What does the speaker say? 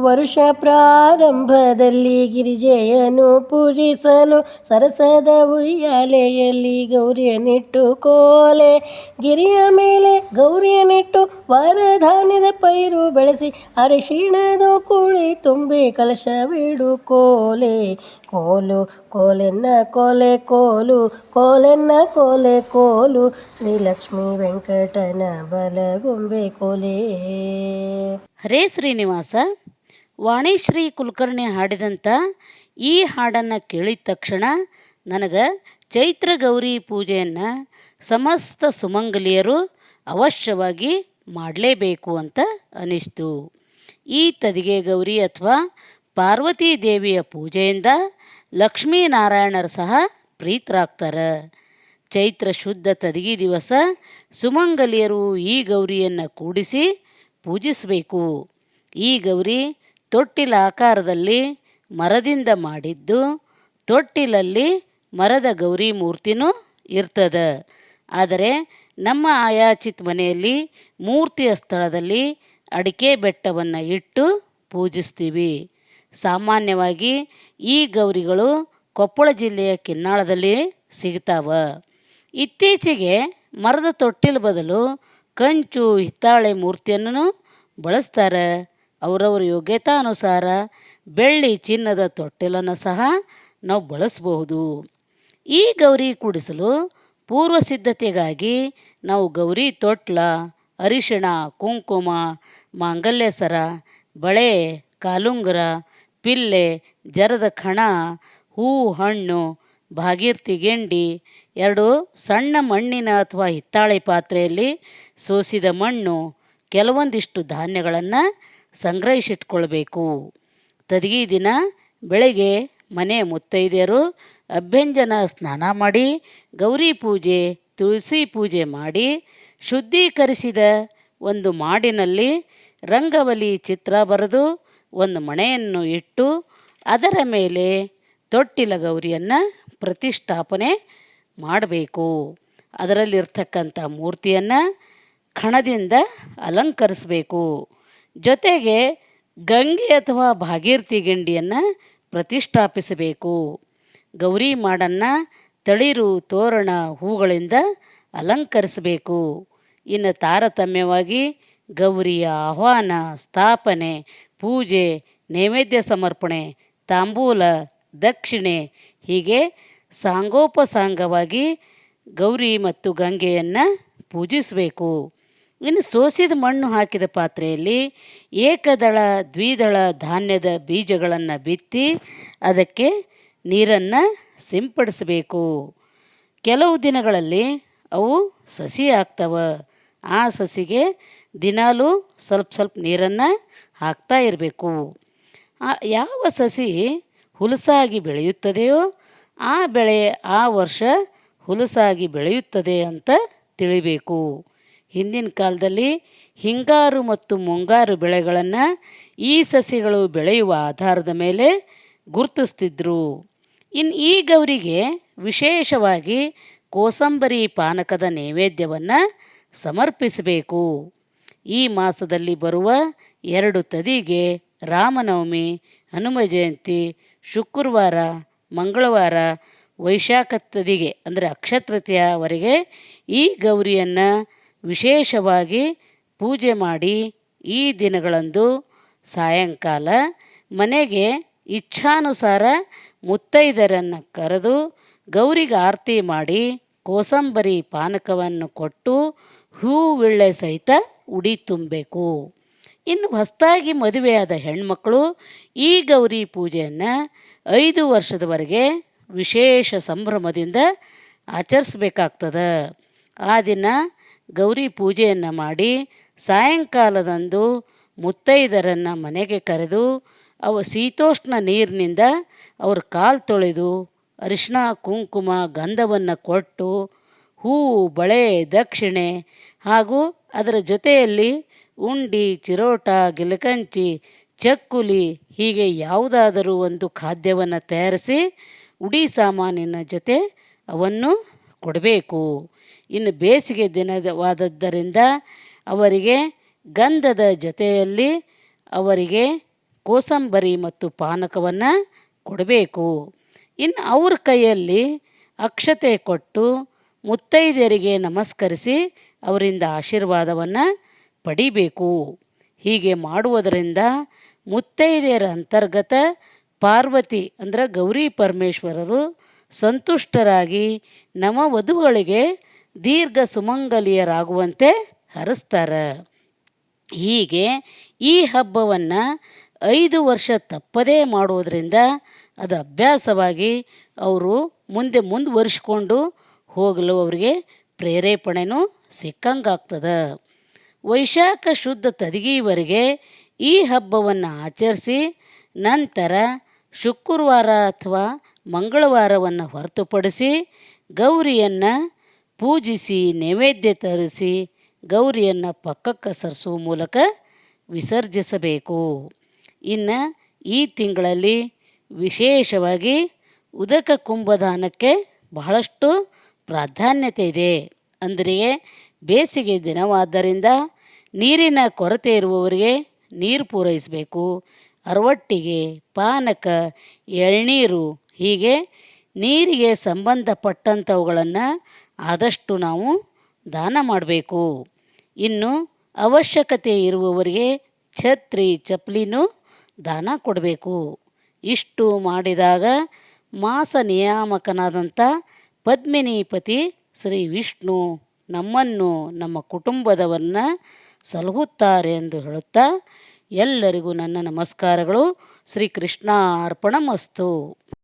ವರುಷ ಪ್ರಾರಂಭದಲ್ಲಿ ಗಿರಿಜೆಯನ್ನು ಪೂಜಿಸಲು ಸರಸದ ಉಯ್ಯಾಲೆಯಲ್ಲಿ ಗೌರಿಯನಿಟ್ಟು ಕೋಲೆ, ಗಿರಿಯ ಮೇಲೆ ಗೌರಿಯನಿಟ್ಟು ವರಧಾನ್ಯದ ಪೈರು ಬೆಳೆಸಿ, ಅರಿಶಿಣದ ಕುಳಿ ತುಂಬಿ ಕಲಶವಿಡು ಕೋಲೆ, ಕೋಲು, ಕೋಲೆನ್ನ ಕೋಲೆ, ಕೋಲು, ಕೋಲೆನ್ನ ಕೋಲೆ, ಕೋಲು ಶ್ರೀಲಕ್ಷ್ಮೀ ವೆಂಕಟನ ಬಲಗೊಂಬೆ ಕೋಲೆ. ಹರೇ ಶ್ರೀನಿವಾಸ. ವಾಣಿಶ್ರೀ ಕುಲಕರ್ಣಿ ಹಾಡಿದಂಥ ಈ ಹಾಡನ್ನು ಕೇಳಿದ ತಕ್ಷಣ ನನಗೆ ಚೈತ್ರ ಗೌರಿ ಪೂಜೆಯನ್ನು ಸಮಸ್ತ ಸುಮಂಗಲಿಯರು ಅವಶ್ಯವಾಗಿ ಮಾಡಲೇಬೇಕು ಅಂತ ಅನಿಸ್ತು. ಈ ತದಿಗೆ ಗೌರಿ ಅಥವಾ ಪಾರ್ವತೀ ದೇವಿಯ ಪೂಜೆಯಿಂದ ಲಕ್ಷ್ಮೀನಾರಾಯಣರು ಸಹ ಪ್ರೀತರಾಗ್ತಾರೆ. ಚೈತ್ರ ಶುದ್ಧ ತದಿಗೆ ದಿವಸ ಸುಮಂಗಲಿಯರು ಈ ಗೌರಿಯನ್ನು ಕೂಡಿಸಿ ಪೂಜಿಸಬೇಕು. ಈ ಗೌರಿ ತೊಟ್ಟಿಲ ಆಕಾರದಲ್ಲಿ ಮರದಿಂದ ಮಾಡಿದ್ದು ತೊಟ್ಟಿಲಲ್ಲಿ ಮರದ ಗೌರಿ ಮೂರ್ತಿನೂ ಇರ್ತದ. ಆದರೆ ನಮ್ಮ ಆಯಾಚಿತ್ ಮನೆಯಲ್ಲಿ ಮೂರ್ತಿಯ ಸ್ಥಳದಲ್ಲಿ ಅಡಿಕೆ ಬೆಟ್ಟವನ್ನು ಇಟ್ಟು ಪೂಜಿಸ್ತೀವಿ. ಸಾಮಾನ್ಯವಾಗಿ ಈ ಗೌರಿಗಳು ಕೊಪ್ಪಳ ಜಿಲ್ಲೆಯ ಕಿನ್ನಾಳದಲ್ಲಿ ಸಿಗ್ತಾವ. ಇತ್ತೀಚೆಗೆ ಮರದ ತೊಟ್ಟಿಲ ಬದಲು ಕಂಚು, ಹಿತ್ತಾಳೆ ಮೂರ್ತಿಯನ್ನು ಬಳಸ್ತಾರೆ. ಅವರವ್ರ ಯೋಗ್ಯತಾನುಸಾರ ಬೆಳ್ಳಿ ಚಿನ್ನದ ತೊಟ್ಟಿಲನ್ನು ಸಹ ನಾವು ಬಳಸಬಹುದು. ಈ ಗೌರಿ ಕೂಡಿಸಲು ಪೂರ್ವ ಸಿದ್ಧತೆಗಾಗಿ ನಾವು ಗೌರಿ ತೊಟ್ಲ, ಅರಿಶಿಣ, ಕುಂಕುಮ ಮಾಂಗಲ್ಯ ಸರ ಬಳೆ, ಕಾಲುಂಗುರ, ಪಿಲ್ಲೆ, ಜರದ ಖಣ ಹೂ ಹಣ್ಣು ಭಾಗೀರ್ತಿ ಗೆಂಡಿ ಎರಡು ಸಣ್ಣ ಮಣ್ಣಿನ ಅಥವಾ ಹಿತ್ತಾಳೆ ಪಾತ್ರೆಯಲ್ಲಿ ಸೋಸಿದ ಮಣ್ಣು ಕೆಲವೊಂದಿಷ್ಟು ಧಾನ್ಯಗಳನ್ನು ಸಂಗ್ರಹಿಸಿಟ್ಕೊಳ್ಬೇಕು. ತದಗಿ ದಿನ ಬೆಳಗ್ಗೆ ಮನೆ ಮುತ್ತೈದೆಯರು ಅಭ್ಯಂಜನ ಸ್ನಾನ ಮಾಡಿ, ಗೌರಿ ಪೂಜೆ, ತುಳಸಿ ಪೂಜೆ ಮಾಡಿ, ಶುದ್ಧೀಕರಿಸಿದ ಒಂದು ಮಾಡಿನಲ್ಲಿ ರಂಗವಲಿ ಚಿತ್ರ ಬರೆದು ಒಂದು ಮಣೆಯನ್ನು ಇಟ್ಟು, ಅದರ ಮೇಲೆ ತೊಟ್ಟಿಲ ಗೌರಿಯನ್ನು ಪ್ರತಿಷ್ಠಾಪನೆ ಮಾಡಬೇಕು. ಅದರಲ್ಲಿರ್ತಕ್ಕಂಥ ಮೂರ್ತಿಯನ್ನು ಕಣದಿಂದ ಅಲಂಕರಿಸಬೇಕು. ಜೊತೆಗೆ ಗಂಗೆ ಅಥವಾ ಭಾಗೀರಥಿ ಗಿಂಡಿಯನ್ನು ಪ್ರತಿಷ್ಠಾಪಿಸಬೇಕು. ಗೌರಿ ಮಾಡನ್ನು ತಳಿರು, ತೋರಣ ಹೂಗಳಿಂದ ಅಲಂಕರಿಸಬೇಕು. ಇನ್ನು ತಾರತಮ್ಯವಾಗಿ ಗೌರಿಯ ಆಹ್ವಾನ, ಸ್ಥಾಪನೆ, ಪೂಜೆ, ನೈವೇದ್ಯ ಸಮರ್ಪಣೆ, ತಾಂಬೂಲ, ದಕ್ಷಿಣೆ ಹೀಗೆ ಸಾಂಗೋಪಸಾಂಗವಾಗಿ ಗೌರಿ ಮತ್ತು ಗಂಗೆಯನ್ನು ಪೂಜಿಸಬೇಕು. ಇನ್ನು ಸೋಸಿದ ಮಣ್ಣು ಹಾಕಿದ ಪಾತ್ರೆಯಲ್ಲಿ ಏಕದಳ, ದ್ವಿದಳ ಧಾನ್ಯದ ಬೀಜಗಳನ್ನು ಬಿತ್ತಿ ಅದಕ್ಕೆ ನೀರನ್ನು ಸಿಂಪಡಿಸಬೇಕು. ಕೆಲವು ದಿನಗಳಲ್ಲಿ ಅವು ಸಸಿ ಆಗ್ತವ. ಆ ಸಸಿಗೆ ದಿನಾಲೂ ಸ್ವಲ್ಪ ಸ್ವಲ್ಪ ನೀರನ್ನು ಹಾಕ್ತಾ ಇರಬೇಕು. ಯಾವ ಸಸಿ ಹುಲಸಾಗಿ ಬೆಳೆಯುತ್ತದೆಯೋ ಆ ಬೆಳೆ ಆ ವರ್ಷ ಹುಲಸಾಗಿ ಬೆಳೆಯುತ್ತದೆ ಅಂತ ತಿಳಿಬೇಕು. ಹಿಂದಿನ ಕಾಲದಲ್ಲಿ ಹಿಂಗಾರು ಮತ್ತು ಮುಂಗಾರು ಬೆಳೆಗಳನ್ನು ಈ ಸಸಿಗಳು ಬೆಳೆಯುವ ಆಧಾರದ ಮೇಲೆ ಗುರುತಿಸ್ತಿದ್ರು. ಇನ್ನು ಈ ಗೌರಿಗೆ ವಿಶೇಷವಾಗಿ ಕೋಸಂಬರಿ ಪಾನಕದ ನೈವೇದ್ಯವನ್ನು ಸಮರ್ಪಿಸಬೇಕು. ಈ ಮಾಸದಲ್ಲಿ ಬರುವ ಎರಡು ತದಿಗೆ ರಾಮನವಮಿ, ಹನುಮ ಜಯಂತಿ, ಶುಕ್ರವಾರ, ಮಂಗಳವಾರ, ವೈಶಾಖ ತದಿಗೆ ಅಂದರೆ ಅಕ್ಷತೃತೀಯವರೆಗೆ ಈ ಗೌರಿಯನ್ನು ವಿಶೇಷವಾಗಿ ಪೂಜೆ ಮಾಡಿ ಈ ದಿನಗಳಂದು ಸಾಯಂಕಾಲ ಮನೆಗೆ ಇಚ್ಛಾನುಸಾರ ಮುತ್ತೈದರನ್ನು ಕರೆದು ಗೌರಿಗೆ ಆರತಿ ಮಾಡಿ ಕೋಸಂಬರಿ ಪಾನಕವನ್ನು ಕೊಟ್ಟು ಹೂವಿಳ್ಳೆ ಸಹಿತ ಉಡಿ ತುಂಬಬೇಕು. ಇನ್ನು ಹೊಸದಾಗಿ ಮದುವೆಯಾದ ಹೆಣ್ಮಕ್ಕಳು ಈ ಗೌರಿ ಪೂಜೆಯನ್ನು ಐದು ವರ್ಷದವರೆಗೆ ವಿಶೇಷ ಸಂಭ್ರಮದಿಂದ ಆಚರಿಸ್ಬೇಕಾಗ್ತದೆ. ಆ ದಿನ ಗೌರಿ ಪೂಜೆಯನ್ನು ಮಾಡಿ ಸಾಯಂಕಾಲದಂದು ಮುತ್ತೈದರನ್ನು ಮನೆಗೆ ಕರೆದು ಅವ ಶೀತೋಷ್ಣ ನೀರಿನಿಂದ ಅವರು ಕಾಲು ತೊಳೆದು ಅರಿಶಿಣ, ಕುಂಕುಮ, ಗಂಧವನ್ನು ಕೊಟ್ಟು ಹೂವು ಬಳೆ, ದಕ್ಷಿಣೆ ಹಾಗೂ ಅದರ ಜೊತೆಯಲ್ಲಿ ಉಂಡಿ, ಚಿರೋಟ, ಗಿಲಕಂಚಿ, ಚಕ್ಕುಲಿ ಹೀಗೆ ಯಾವುದಾದರೂ ಒಂದು ಖಾದ್ಯವನ್ನು ತಯಾರಿಸಿ ಉಡಿ ಸಾಮಾನಿನ ಜೊತೆ ಅವನ್ನು ಕೊಡಬೇಕು. ಇನ್ನು ಬೇಸಿಗೆ ದಿನವಾದದ್ದರಿಂದ ಅವರಿಗೆ ಗಂಧದ ಜೊತೆಯಲ್ಲಿ ಅವರಿಗೆ ಕೋಸಂಬರಿ ಮತ್ತು ಪಾನಕವನ್ನು ಕೊಡಬೇಕು. ಇನ್ನು ಅವ್ರ ಕೈಯಲ್ಲಿ ಅಕ್ಷತೆ ಕೊಟ್ಟು ಮುತ್ತೈದೆಯರಿಗೆ ನಮಸ್ಕರಿಸಿ ಅವರಿಂದ ಆಶೀರ್ವಾದವನ್ನು ಪಡಿಬೇಕು. ಹೀಗೆ ಮಾಡುವುದರಿಂದ ಮುತ್ತೈದೆಯರ ಅಂತರ್ಗತ ಪಾರ್ವತಿ ಅಂದರೆ ಗೌರಿ ಪರಮೇಶ್ವರರು ಸಂತುಷ್ಟರಾಗಿ ನವ ವಧುಗಳಿಗೆ ದೀರ್ಘ ಸುಮಂಗಲಿಯರಾಗುವಂತೆ ಹರಿಸ್ತಾರೆ. ಹೀಗೆ ಈ ಹಬ್ಬವನ್ನು ಐದು ವರ್ಷ ತಪ್ಪದೇ ಮಾಡೋದರಿಂದ ಅದು ಅಭ್ಯಾಸವಾಗಿ ಅವರು ಮುಂದೆ ಮುಂದುವರಿಸ್ಕೊಂಡು ಹೋಗಲು ಅವರಿಗೆ ಪ್ರೇರೇಪಣೆನೂ ಸಿಕ್ಕಂಗಾಗ್ತದೆ. ವೈಶಾಖ ಶುದ್ಧ ತದಿಗೆಯವರೆಗೆ ಈ ಹಬ್ಬವನ್ನು ಆಚರಿಸಿ ನಂತರ ಶುಕ್ರವಾರ ಅಥವಾ ಮಂಗಳವಾರವನ್ನು ಹೊರತುಪಡಿಸಿ ಗೌರಿಯನ್ನು ಪೂಜಿಸಿ, ನೈವೇದ್ಯ ತರಿಸಿ, ಗೌರಿಯನ್ನು ಪಕ್ಕಕ್ಕೆ ಸರಿಸುವ ಮೂಲಕ ವಿಸರ್ಜಿಸಬೇಕು. ಇನ್ನು ಈ ತಿಂಗಳಲ್ಲಿ ವಿಶೇಷವಾಗಿ ಉದಕ ಕುಂಭದಾನಕ್ಕೆ ಬಹಳಷ್ಟು ಪ್ರಾಧಾನ್ಯತೆ ಇದೆ. ಅಂದರೆ ಬೇಸಿಗೆ ದಿನವಾದ್ದರಿಂದ ನೀರಿನ ಕೊರತೆ ಇರುವವರಿಗೆ ನೀರು ಪೂರೈಸಬೇಕು. ಅರವಟ್ಟಿಗೆ ಪಾನಕ, ಎಳ್ನೀರು ಹೀಗೆ ನೀರಿಗೆ ಸಂಬಂಧಪಟ್ಟಂಥವುಗಳನ್ನು ಆದಷ್ಟು ನಾವು ದಾನ ಮಾಡಬೇಕು. ಇನ್ನು ಅವಶ್ಯಕತೆ ಇರುವವರಿಗೆ ಛತ್ರಿ ಚಪ್ಪಲಿನೂ ದಾನ ಕೊಡಬೇಕು. ಇಷ್ಟು ಮಾಡಿದಾಗ ಮಾಸ ನಿಯಾಮಕನಾದಂಥ ಪದ್ಮಿನಿಪತಿ ಶ್ರೀ ವಿಷ್ಣು ನಮ್ಮನ್ನು ನಮ್ಮ ಕುಟುಂಬದವನ್ನು ಸಲಹುತ್ತಾರೆ ಎಂದು ಹೇಳುತ್ತಾ ಎಲ್ಲರಿಗೂ ನನ್ನ ನಮಸ್ಕಾರಗಳು. ಶ್ರೀ ಕೃಷ್ಣ ಅರ್ಪಣಮಸ್ತು